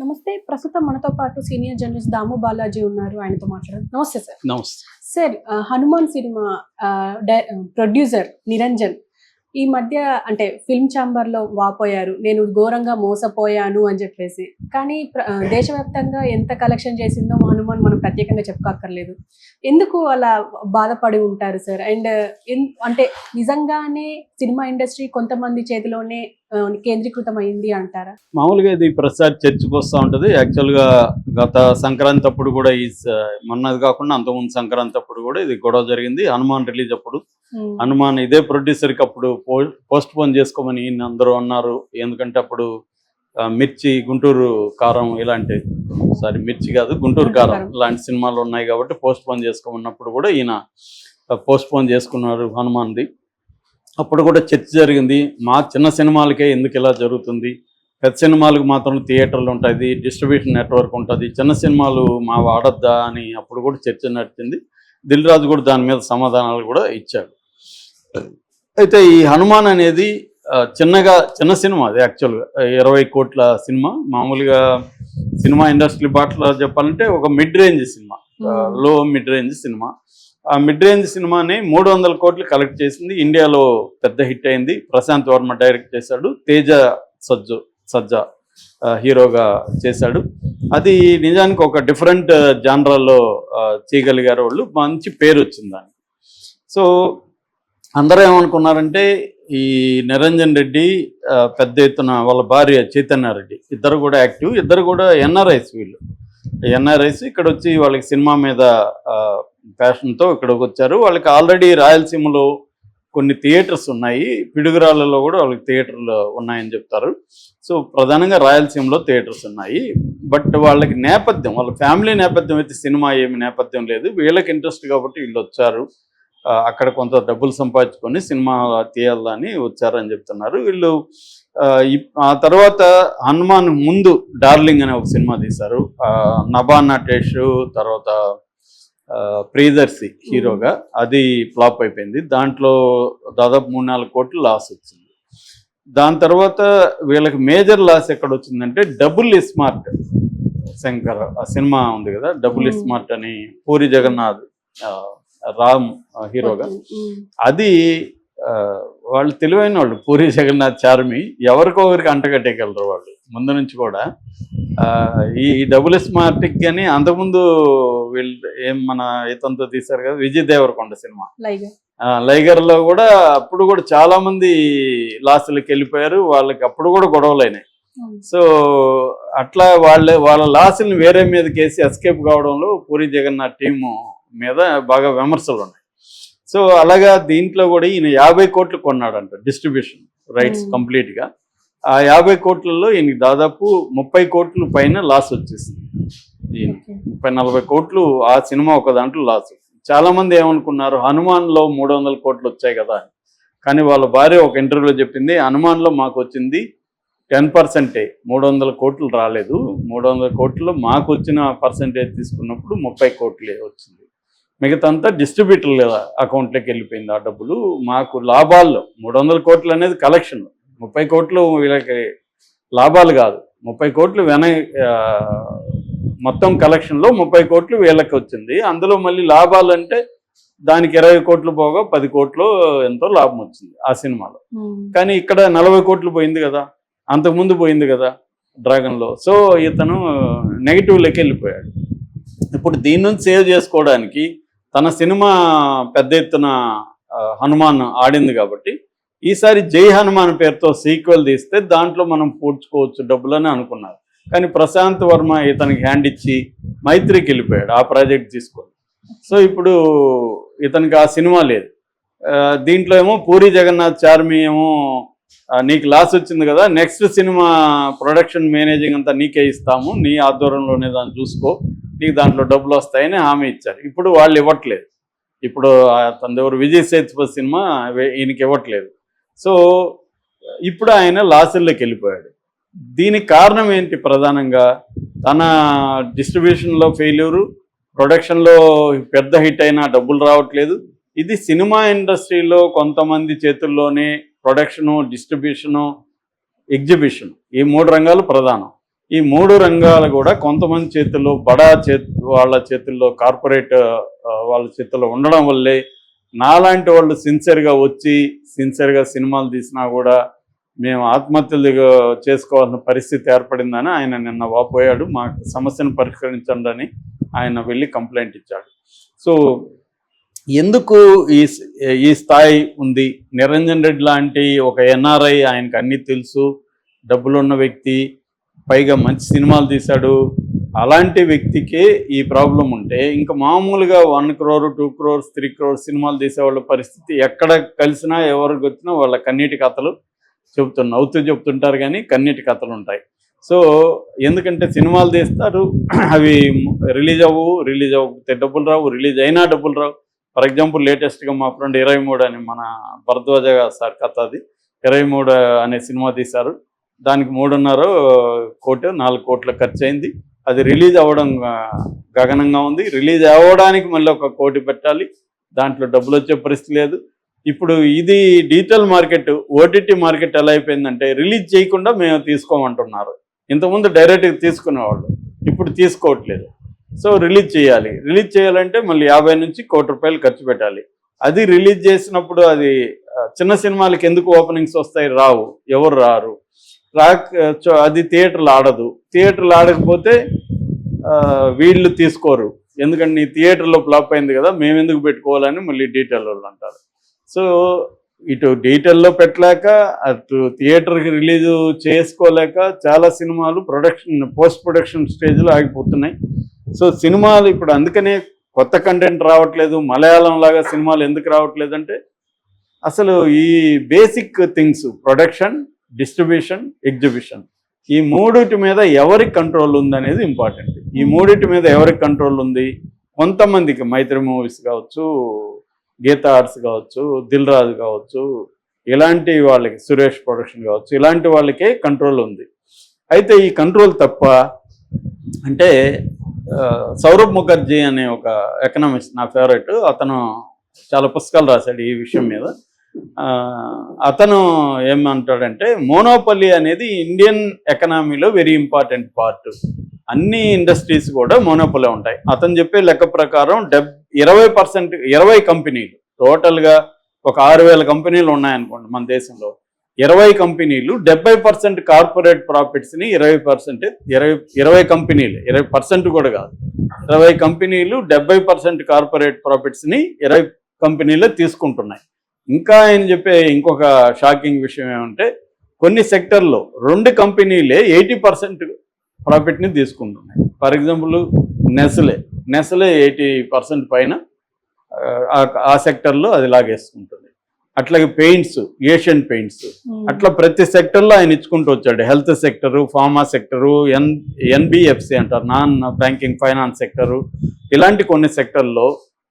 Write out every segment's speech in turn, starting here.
నమస్తే. ప్రస్తుతం మనతో పాటు సీనియర్ జర్నలిస్ట్ దాము బాలాజీ ఉన్నారు. ఆయనతో మాట్లాడారు నమస్తే సార్. నమస్తే. Sir Hanuman cinema producer Niranjan ఈ మధ్య అంటే ఫిల్మ్ ఛాంబర్లో వాపోయారు. నేను ఘోరంగా మోసపోయాను అని చెప్పేసి. కానీ దేశవ్యాప్తంగా ఎంత కలెక్షన్ చేసిందో హనుమాన్ మనం ప్రత్యేకంగా చెప్పుకోక్కర్లేదు. ఎందుకు అలా బాధపడి ఉంటారు సార్? అండ్ అంటే నిజంగానే సినిమా ఇండస్ట్రీ కొంతమంది చేతిలోనే ఆ, కేంద్రీకృతం అయింది అంటారా? మామూలుగా ఇది ప్రసాద్ చర్చకు వస్తూ ఉంటుంది. యాక్చువల్గా గత సంక్రాంతి అప్పుడు కూడా ఈ మొన్నది కాకుండా అంతకుముందు సంక్రాంతి అప్పుడు కూడా ఇది గొడవ జరిగింది. హనుమాన్ రిలీజ్ అప్పుడు. హనుమాన్ ఇదే ప్రొడ్యూసర్కి అప్పుడు పోస్ట్ పోన్ చేసుకోమని ఈయన అందరూ అన్నారు. ఎందుకంటే అప్పుడు మిర్చి గుంటూరు కారం ఇలాంటి సారీ మిర్చి కాదు గుంటూరు కారం కారం. ఇలాంటి సినిమాలు ఉన్నాయి కాబట్టి పోస్ట్ పోన్ చేసుకోమన్నప్పుడు కూడా ఈయన పోస్ట్ పోన్ చేసుకున్నారు హనుమాన్ది. అప్పుడు కూడా చర్చ జరిగింది. మా చిన్న సినిమాలకే ఎందుకు ఇలా జరుగుతుంది? పెద్ద సినిమాలకు మాత్రం థియేటర్లు ఉంటుంది డిస్ట్రిబ్యూషన్ నెట్వర్క్ ఉంటుంది. చిన్న సినిమాలు మా వాడద్దా అని అప్పుడు కూడా చర్చ నడిచింది. దిల్ రాజు కూడా దాని మీద సమాధానాలు కూడా ఇచ్చాడు. అయితే ఈ హనుమాన్ అనేది చిన్నగా చిన్న సినిమా అది యాక్చువల్గా ఇరవై కోట్ల సినిమా. మామూలుగా సినిమా ఇండస్ట్రీ బాటలో చెప్పాలంటే ఒక మిడ్ రేంజ్ సినిమా లో మిడ్ రేంజ్ సినిమా. ఆ మిడ్ రేంజ్ సినిమాని మూడు వందల కోట్లు కలెక్ట్ చేసింది. ఇండియాలో పెద్ద హిట్ అయింది. ప్రశాంత్ వర్మ డైరెక్ట్ చేశాడు. తేజ సజ్జు సజ్జా హీరోగా చేశాడు. అది నిజానికి ఒక డిఫరెంట్ జానరాల్లో చేయగలిగారు వాళ్ళు. మంచి పేరు వచ్చింది దానికి. సో అందరూ ఏమనుకున్నారంటే ఈ నిరంజన్ రెడ్డి పెద్ద ఎత్తున వాళ్ళ భార్య చైతన్య రెడ్డి ఇద్దరు కూడా యాక్టివ్. ఇద్దరు కూడా ఎన్ఆర్ఐస్ వీళ్ళు. ఎన్ఆర్ఐస్ ఇక్కడ వచ్చి వాళ్ళకి సినిమా మీద ప్యాషన్తో ఇక్కడికి వచ్చారు. వాళ్ళకి ఆల్రెడీ రాయలసీమలో కొన్ని థియేటర్స్ ఉన్నాయి. పిడుగురాళ్ళలో కూడా వాళ్ళకి థియేటర్లు ఉన్నాయని చెప్తారు. సో ప్రధానంగా రాయలసీమలో థియేటర్స్ ఉన్నాయి. బట్ వాళ్ళకి నేపథ్యం వాళ్ళ ఫ్యామిలీ నేపథ్యం అయితే సినిమా ఏమి నేపథ్యం లేదు. వీళ్ళకి ఇంట్రెస్ట్ కాబట్టి వీళ్ళు వచ్చారు. ఆ, అక్కడ కొంత డబ్బులు సంపాదించుకొని సినిమా తీయాలని వచ్చారని చెప్తున్నారు. వీళ్ళు ఆ, తర్వాత హనుమాన్ ముందు డార్లింగ్ అనే ఒక సినిమా తీశారు. ఆ, నభా నటేష్ తర్వాత ప్రియదర్శి హీరోగా అది ఫ్లాప్ అయిపోయింది. దాంట్లో దాదాపు మూడు నాలుగు కోట్లు లాస్ వచ్చింది. దాని తర్వాత వీళ్ళకి మేజర్ లాస్ ఎక్కడ వచ్చిందంటే డబుల్ స్మార్ట్ శంకర్ ఆ సినిమా ఉంది కదా డబుల్. స్మార్ట్ అని పూరి జగన్నాథ్ రామ్ హీరోగా. అది వాళ్ళు తెలివైన వాళ్ళు పూరి జగన్నాథ్ చార్మి ఎవరికొకరికి అంటగట్టేయగలరు వాళ్ళు. ముందు నుంచి కూడా. ఈ డబుల్ స్మార్ట్కి కానీ అంతకుముందు వీళ్ళు ఏం మన ఇతంతో తీశారు కదా విజయ్ దేవరకొండ సినిమా. లైక్ ఆ, లైగర్లో కూడా అప్పుడు కూడా చాలా మంది లాసులకు వెళ్ళిపోయారు వాళ్ళకి అప్పుడు కూడా గొడవలు అయినాయి. సో అట్లా వాళ్ళ వాళ్ళ లాసుల్ని వేరే మీదకి వేసి ఎస్కేప్ కావడంలో పూరి జగన్నాథ్ టీము మీద బాగా విమర్శలు ఉన్నాయి. సో అలాగా దీంట్లో కూడా ఈయన యాభై కోట్లు కొన్నాడంట డిస్ట్రిబ్యూషన్ రైట్స్ Hmm. కంప్లీట్గా ఆ యాభై కోట్లలో ఈయనకి దాదాపు ముప్పై కోట్లు పైన లాస్ వచ్చేసింది ఈయన. ముప్పై నలభై కోట్లు ఆ సినిమా ఒక దాంట్లో లాస్ చాలా మంది ఏమనుకున్నారు హనుమాన్లో మూడు వందల కోట్లు వచ్చాయి కదా కానీ వాళ్ళ భార్య ఒక ఇంటర్వ్యూలో చెప్పింది హనుమాన్లో మాకు వచ్చింది టెన్ పర్సెంటే మూడు వందల కోట్లు రాలేదు. మూడు వందల కోట్లు మాకు వచ్చిన పర్సంటేజ్ తీసుకున్నప్పుడు ముప్పై కోట్లే వచ్చింది. మిగతాంతా డిస్ట్రిబ్యూటర్ల అకౌంట్లోకి వెళ్ళిపోయింది ఆ డబ్బులు. మాకు లాభాల్లో మూడు వందల కోట్లు అనేది కలెక్షన్ ముప్పై కోట్లు వీళ్ళకి లాభాలు కాదు. ముప్పై కోట్లు వెన మొత్తం కలెక్షన్లో ముప్పై కోట్లు వీళ్ళకి వచ్చింది. అందులో మళ్ళీ లాభాలు అంటే దానికి ఇరవై కోట్లు పోగా పది కోట్లు ఎంతో లాభం వచ్చింది ఆ సినిమాలో. కానీ ఇక్కడ నలభై కోట్లు పోయింది కదా. అంతకుముందు పోయింది కదా డ్రాగన్లో సో ఇతను నెగిటివ్లోకి వెళ్ళిపోయాడు. ఇప్పుడు దీని నుంచి సేవ్ చేసుకోవడానికి తన సినిమా పెద్ద ఎత్తున హనుమాన్ ఆడింది కాబట్టి ఈసారి జై హనుమాన్ పేరుతో సీక్వెల్ తీస్తే దాంట్లో మనం పూడ్చుకోవచ్చు డబ్బులని అనుకున్నారు. కానీ ప్రశాంత్ వర్మ ఇతనికి హ్యాండ్ ఇచ్చి మైత్రికి వెళ్ళిపోయాడు. ఆ ప్రాజెక్ట్ తీసుకొని సో ఇప్పుడు ఇతనికి ఆ సినిమా లేదు. దీంట్లో ఏమో పూరి జగన్నాథ్ చార్మి ఏమో నీకు లాస్ వచ్చింది కదా నెక్స్ట్ సినిమా ప్రొడక్షన్ మేనేజింగ్ అంతా నీకే ఇస్తాము నీ ఆధ్వర్యంలోనే దాన్ని చూసుకో నీకు దాంట్లో డబ్బులు వస్తాయని హామీ ఇచ్చారు. ఇప్పుడు వాళ్ళు ఇవ్వట్లేదు. ఇప్పుడు తనదెవరు విజయ్ సేతుపతి సినిమా ఈయనకి ఇవ్వట్లేదు. సో ఇప్పుడు ఆయన లాసుల్లోకి వెళ్ళిపోయాడు. దీనికి కారణం ఏంటి ప్రధానంగా? తన డిస్ట్రిబ్యూషన్లో ఫెయిల్యూరు ప్రొడక్షన్లో పెద్ద హిట్ అయినా డబ్బులు రావట్లేదు. ఇది సినిమా ఇండస్ట్రీలో కొంతమంది చేతుల్లోనే ప్రొడక్షను డిస్ట్రిబ్యూషను ఎగ్జిబిషన్ ఈ మూడు రంగాలు ప్రధానం. ఈ మూడు రంగాలు కూడా కొంతమంది చేతుల్లో బడా చేతి వాళ్ళ చేతుల్లో కార్పొరేట్ వాళ్ళ చేతుల్లో ఉండడం వల్లే నాలాంటి వాళ్ళు సిన్సియర్గా వచ్చి సిన్సియర్గా సినిమాలు తీసినా కూడా మేము ఆత్మహత్యలు చేసుకోవాల్సిన పరిస్థితి ఏర్పడిందని ఆయన నిన్న వాపోయాడు. మా సమస్యను పరిష్కరించండి అని ఆయన వెళ్ళి కంప్లైంట్ ఇచ్చాడు. సో ఎందుకు ఈ ఈ స్థాయి ఉంది? నిరంజన్ రెడ్డి లాంటి ఒక ఎన్ఆర్ఐ ఆయనకు అన్నీ తెలుసు. డబ్బులున్న వ్యక్తి పైగా మంచి సినిమాలు తీశాడు. అలాంటి వ్యక్తికే ఈ ప్రాబ్లం ఉంటే ఇంకా మామూలుగా one crore two crores three crores సినిమాలు తీసేవాళ్ళ పరిస్థితి ఎక్కడ కలిసినా ఎవరికి వచ్చినా వాళ్ళ కన్నీటి కథలు చెబుతున్నారు నవ్వుతూ చెప్తుంటారు కానీ కన్నీటి కథలు ఉంటాయి. సో ఎందుకంటే సినిమాలు తీస్తారు అవి రిలీజ్ అవ్వవు రిలీజ్ అవ్వకపోతే డబ్బులు రావు రిలీజ్ అయినా డబ్బులు రావు. ఫర్ ఎగ్జాంపుల్ లేటెస్ట్గా మా ఫ్రెండ్ ఇరవై మూడు అని మన భరద్వాజ సార్ కథ అది. ఇరవై మూడు అనే సినిమా తీశారు. దానికి మూడున్నర కోటి నాలుగు కోట్ల ఖర్చు అయింది అది రిలీజ్ అవ్వడం గగనంగా ఉంది. రిలీజ్ అవ్వడానికి మళ్ళీ ఒక కోటి పెట్టాలి. దాంట్లో డబ్బులు వచ్చే పరిస్థితి లేదు. ఇప్పుడు ఇది డిజిటల్ మార్కెట్ ఓటీటీ మార్కెట్ ఎలా అయిపోయిందంటే రిలీజ్ చేయకుండా మేము తీసుకోమంటున్నారు. ఇంతకుముందు డైరెక్ట్గా తీసుకునేవాళ్ళు. ఇప్పుడు తీసుకోవట్లేదు. సో రిలీజ్ చేయాలి. రిలీజ్ చేయాలంటే మళ్ళీ యాభై నుంచి కోటి రూపాయలు ఖర్చు పెట్టాలి. అది రిలీజ్ చేసినప్పుడు అది చిన్న సినిమాలకి ఎందుకు ఓపెనింగ్స్ వస్తాయి రావు. ఎవరు రారు? రాక్ చో- అది థియేటర్లు ఆడదు. థియేటర్లు ఆడకపోతే వీళ్ళు తీసుకోరు. ఎందుకంటే నీ థియేటర్లో ఫ్లాప్ అయింది కదా మేము ఎందుకు పెట్టుకోవాలని మళ్ళీ డీటెయిల్ వాళ్ళు అంటారు. సో ఇటు డీటెయిల్లో పెట్టలేక అటు థియేటర్కి రిలీజ్ చేసుకోలేక చాలా సినిమాలు ప్రొడక్షన్ పోస్ట్ ప్రొడక్షన్ స్టేజ్లో ఆగిపోతున్నాయి. సో సినిమాలు ఇప్పుడు అందుకనే కొత్త కంటెంట్ రావట్లేదు. మలయాళం లాగా సినిమాలు ఎందుకు రావట్లేదు అంటే అసలు ఈ basic things production distribution exhibition ఈ మూడిటి మీద ఎవరికి కంట్రోల్ ఉంది అనేది ఇంపార్టెంట్ ఈ మూడిటి మీద ఎవరికి కంట్రోల్ ఉంది? కొంతమందికి మైత్రి మూవీస్ కావచ్చు గీతా ఆర్ట్స్ కావచ్చు దిల్ రాజు కావచ్చు ఇలాంటి వాళ్ళకి సురేష్ ప్రొడక్షన్ కావచ్చు ఇలాంటి వాళ్ళకే కంట్రోల్ ఉంది. అయితే ఈ కంట్రోల్ తప్ప అంటే సౌరభ్ ముఖర్జీ అనే ఒక ఎకనామిస్ట్ నా ఫేవరెట్ అతను చాలా పుస్తకాలు రాశాడు ఈ విషయం మీద. ఆ, అతను ఏమంటాడంటే మోనోపల్లి అనేది ఇండియన్ ఎకనామీలో వెరీ ఇంపార్టెంట్ పార్ట్ అన్ని ఇండస్ట్రీస్ కూడా మోనోపల్లి ఉంటాయి. అతను చెప్పే లెక్క ప్రకారం డెబ్ ఇరవై పర్సెంట్ ఇరవై కంపెనీలు టోటల్గా ఒక ఆరు వేల కంపెనీలు ఉన్నాయనుకోండి మన దేశంలో. ఇరవై కంపెనీలు డెబ్బై పర్సెంట్ కార్పొరేట్ ప్రాఫిట్స్ని ఇరవై పర్సెంట్ ఇరవై ఇరవై కంపెనీలు ఇరవై పర్సెంట్ కూడా కాదు. ఇరవై కంపెనీలు డెబ్బై పర్సెంట్ కార్పొరేట్ ప్రాఫిట్స్ని ఇరవై కంపెనీలే తీసుకుంటున్నాయి. ఇంకా ఆయన చెప్పే ఇంకొక షాకింగ్ విషయం ఏమంటే కొన్ని సెక్టర్లో రెండు కంపెనీలే ఎయిటీ పర్సెంట్ ప్రాఫిట్ని తీసుకుంటున్నాయి. For example Nestle Nestle eighty percent పైన ఆ- ఆ సెక్టర్లో అది లాగేసుకుంటుంది. అట్లాగే పెయింట్స్ ఏషియన్ పెయింట్స్. అట్లా ప్రతి సెక్టర్లో ఆయన ఇచ్చుకుంటూ వచ్చాడు. Health sector pharma sector N NBFC అంటారు నాన్ బ్యాంకింగ్ ఫైనాన్స్ సెక్టరు. ఇలాంటి కొన్ని సెక్టర్లో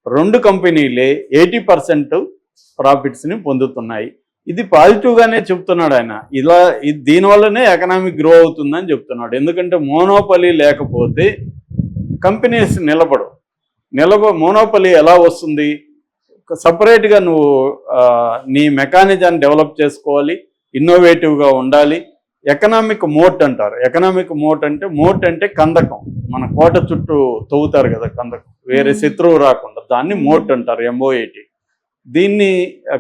రెండు కంపెనీలే ఎయిటీ పర్సెంట్ ప్రాఫిట్స్ని పొందుతున్నాయి. ఇది పాజిటివ్గానే చెప్తున్నాడు ఆయన. ఇలా దీనివల్లనే ఎకనామిక్ గ్రో అవుతుందని చెప్తున్నాడు. ఎందుకంటే మోనోపలి లేకపోతే కంపెనీస్ నిలబడవు. నిలబ మోనోపలి ఎలా వస్తుంది? సపరేట్గా నువ్వు నీ మెకానిజాన్ని డెవలప్ చేసుకోవాలి ఇన్నోవేటివ్గా ఉండాలి. ఎకనామిక్ మోట్ అంటారు. ఎకనామిక్ మోట్ అంటే మోట్ అంటే కందకం. మన కోట చుట్టూ తవ్వుతారు కదా కందకం. వేరే. శత్రువు రాకుండా. దాన్ని మోట్ అంటారు ఎంఓఏటి దీన్ని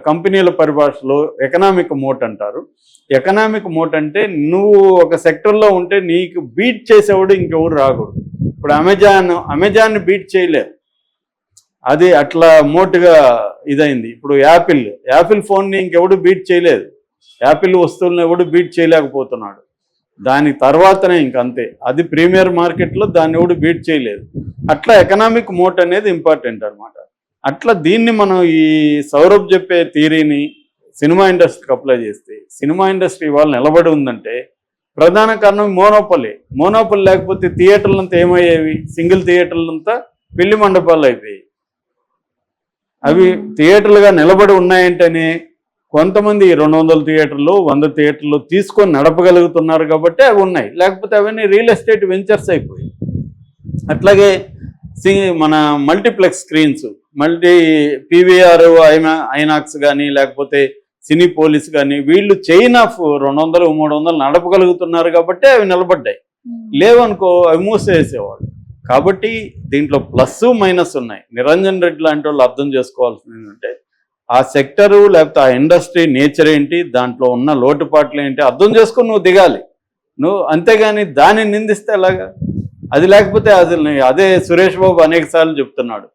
కంపెనీల పరిభాషలో ఎకనామిక్ మోట్ అంటారు. ఎకనామిక్ మోట్ అంటే నువ్వు ఒక సెక్టర్లో ఉంటే నీకు బీట్ చేసేవాడు ఇంకెవరు రాకూడదు. ఇప్పుడు అమెజాన్ అమెజాన్ బీట్ చేయలేరు అది అట్లా మోటుగా ఇదైంది. ఇప్పుడు యాపిల్ యాపిల్ ఫోన్ని ఇంకెవడు బీట్ చేయలేదు. యాపిల్ వస్తువులను ఎవడు బీట్ చేయలేకపోతున్నాడు. దాని తర్వాతనే ఇంక అంతే. అది ప్రీమియర్ మార్కెట్లో దాన్ని ఎవడు బీట్ చేయలేదు. అట్లా ఎకనామిక్ మోట్ అనేది ఇంపార్టెంట్ అనమాట అట్లా దీన్ని మనం ఈ సౌరభ్ చెప్పే థీరీని సినిమా ఇండస్ట్రీకి అప్లై చేస్తే సినిమా ఇండస్ట్రీ వాళ్ళు నిలబడి ఉందంటే ప్రధాన కారణం మోనోపల్లి మోనోపల్లి లేకపోతే థియేటర్లంతా ఏమయ్యేవి? సింగిల్ థియేటర్లంతా పెళ్ళి మండపాలు అయిపోయాయి అవి. థియేటర్లుగా నిలబడి ఉన్నాయంటేనే కొంతమంది రెండు వందల థియేటర్లు వంద థియేటర్లు తీసుకొని నడపగలుగుతున్నారు కాబట్టి అవి ఉన్నాయి. లేకపోతే అవన్నీ రియల్ ఎస్టేట్ వెంచర్స్ అయిపోయాయి. అట్లాగే సి మన మల్టీప్లెక్స్ స్క్రీన్స్ మల్టీ పీవీఆర్ ఐమా ఐనాక్స్ కానీ లేకపోతే సినీ పోలీస్ కానీ వీళ్ళు చైన్ ఆఫ్ రెండు వందలు మూడు వందలు నడపగలుగుతున్నారు కాబట్టి అవి నిలబడ్డాయి. లేవనుకో అవి మూసేసేవాడు కాబట్టి దీంట్లో ప్లస్ మైనస్ ఉన్నాయి. నిరంజన్ రెడ్డి లాంటి వాళ్ళు అర్థం చేసుకోవాల్సింది ఏంటంటే ఆ సెక్టరు లేకపోతే ఆ ఇండస్ట్రీ నేచర్ ఏంటి దాంట్లో ఉన్న లోటుపాట్లు ఏంటి అర్థం చేసుకొని నువ్వు దిగాలి. నువ్వు అంతేగాని దాన్ని నిందిస్తే ఎలాగా? అది లేకపోతే అది అదే సురేష్ బాబు అనేక సార్లు చెప్తున్నాడు.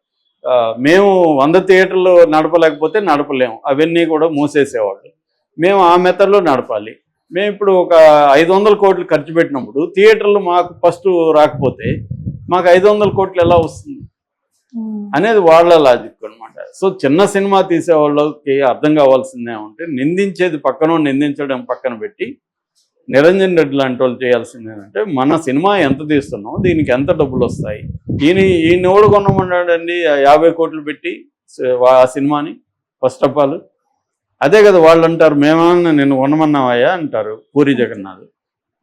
మేము వంద థియేటర్లు నడపలేకపోతే నడపలేము. అవన్నీ కూడా మూసేసేవాళ్ళు. మేము ఆ మెథడ్లో నడపాలి. మేము ఇప్పుడు ఒక ఐదు వందల కోట్లు ఖర్చు పెట్టినప్పుడు థియేటర్లు మాకు ఫస్ట్ రాకపోతే మాకు ఐదు వందల కోట్లు ఎలా వస్తుంది? అనేది వాళ్ళ లాజిక్ అనమాట సో చిన్న సినిమా తీసే వాళ్ళకి అర్థం కావాల్సింది ఏమంటే నిందించేది పక్కన నిందించడం పక్కన పెట్టి నిరంజన్ రెడ్డి లాంటి వాళ్ళు చేయాల్సింది ఏంటంటే మన సినిమా ఎంత తీస్తున్నాం దీనికి ఎంత డబ్బులు వస్తాయి? ఈయన ఈయన ఎవడు కొనమన్నాడండి? యాభై కోట్లు పెట్టి ఆ సినిమాని ఫస్ట్ ఆఫ్ ఆల్. అదే కదా వాళ్ళు అంటారు మేమన్నా నేను కొనమన్నావయ్యా? అంటారు పూరి జగన్నాథ్.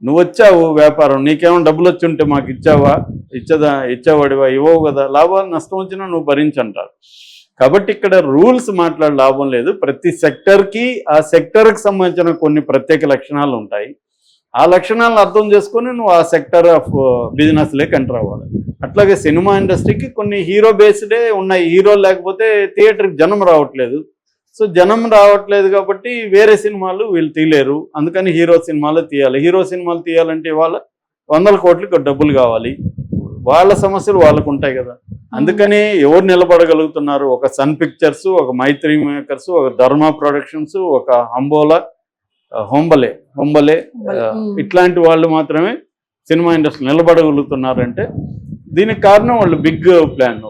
నువ్వు వచ్చావు వ్యాపారం నీకేమైనా డబ్బులు వచ్చి ఉంటే మాకు ఇచ్చావా? ఇచ్చదా ఇచ్చేవాడివా? ఇవ్వవు కదా. లాభాలు నష్టం వచ్చినా నువ్వు భరించంటారు. కాబట్టి ఇక్కడ రూల్స్ మాట్లాడే లాభం లేదు. ప్రతి సెక్టర్కి ఆ సెక్టర్కి సంబంధించిన కొన్ని ప్రత్యేక లక్షణాలు ఉంటాయి. ఆ లక్షణాలను అర్థం చేసుకొని నువ్వు ఆ సెక్టర్ ఆఫ్ బిజినెస్లోకి ఎంటర్ అవ్వాలి. అట్లాగే సినిమా ఇండస్ట్రీకి కొన్ని హీరో బేస్డే ఉన్నాయి. హీరో లేకపోతే థియేటర్కి జనం రావట్లేదు. సో జనం రావట్లేదు కాబట్టి వేరే సినిమాలు వీళ్ళు తీయలేరు. అందుకని హీరో సినిమాలు తీయాలి. హీరో సినిమాలు తీయాలంటే వాళ్ళ వందల కోట్లకి డబ్బులు కావాలి. వాళ్ళ సమస్యలు వాళ్ళకు ఉంటాయి కదా. అందుకని ఎవరు నిలబడగలుగుతున్నారు? ఒక సన్ పిక్చర్స్ ఒక మైత్రి మేకర్స్ ఒక ధర్మ ప్రొడక్షన్స్ ఒక హంబోలా ఆ, హొంబలే హొంబలే ఇట్లాంటి వాళ్ళు మాత్రమే సినిమా ఇండస్ట్రీ నిలబడగలుగుతున్నారంటే దీనికి కారణం వాళ్ళు బిగ్ ప్లాన్.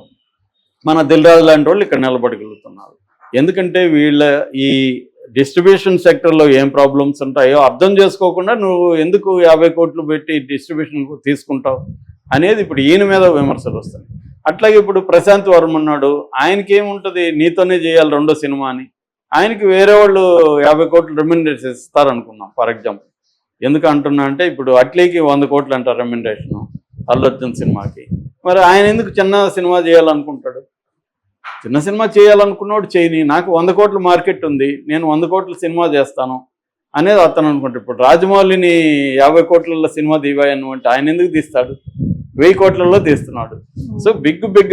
మన దిల్రాజు లాంటి వాళ్ళు ఇక్కడ నిలబడగలుగుతున్నారు. ఎందుకంటే వీళ్ళ ఈ డిస్ట్రిబ్యూషన్ సెక్టర్లో ఏం ప్రాబ్లమ్స్ ఉంటాయో అర్థం చేసుకోకుండా నువ్వు ఎందుకు యాభై కోట్లు పెట్టి డిస్ట్రిబ్యూషన్ తీసుకుంటావు? అనేది ఇప్పుడు ఈయన మీద విమర్శలు వస్తున్నాయి. అట్లాగే ఇప్పుడు ప్రశాంత్ వర్మ ఉన్నాడు. ఆయనకి ఏముంటుంది నీతోనే చేయాలి రెండో సినిమా అని. ఆయనకి వేరే వాళ్ళు యాభై కోట్లు రెమ్యునరేషన్ ఇస్తారనుకున్నాం ఫర్ ఎగ్జాంపుల్. ఎందుకు అంటున్నా అంటే ఇప్పుడు అట్లీకి వంద కోట్లు అంటారు రెమ్యునరేషన్ అల్లు అర్జున్ సినిమాకి. మరి ఆయన ఎందుకు చిన్న సినిమా చేయాలనుకుంటాడు? చిన్న సినిమా చేయాలనుకున్నవాడు చేయని నాకు వంద కోట్ల మార్కెట్ ఉంది నేను వంద కోట్ల సినిమా చేస్తాను అనేది అతను అనుకుంటాడు. ఇప్పుడు రాజమౌళిని యాభై కోట్లలో సినిమా దివాయను అంటే ఆయన ఎందుకు తీస్తాడు? వెయ్యి కోట్లలో తీస్తున్నాడు. So big big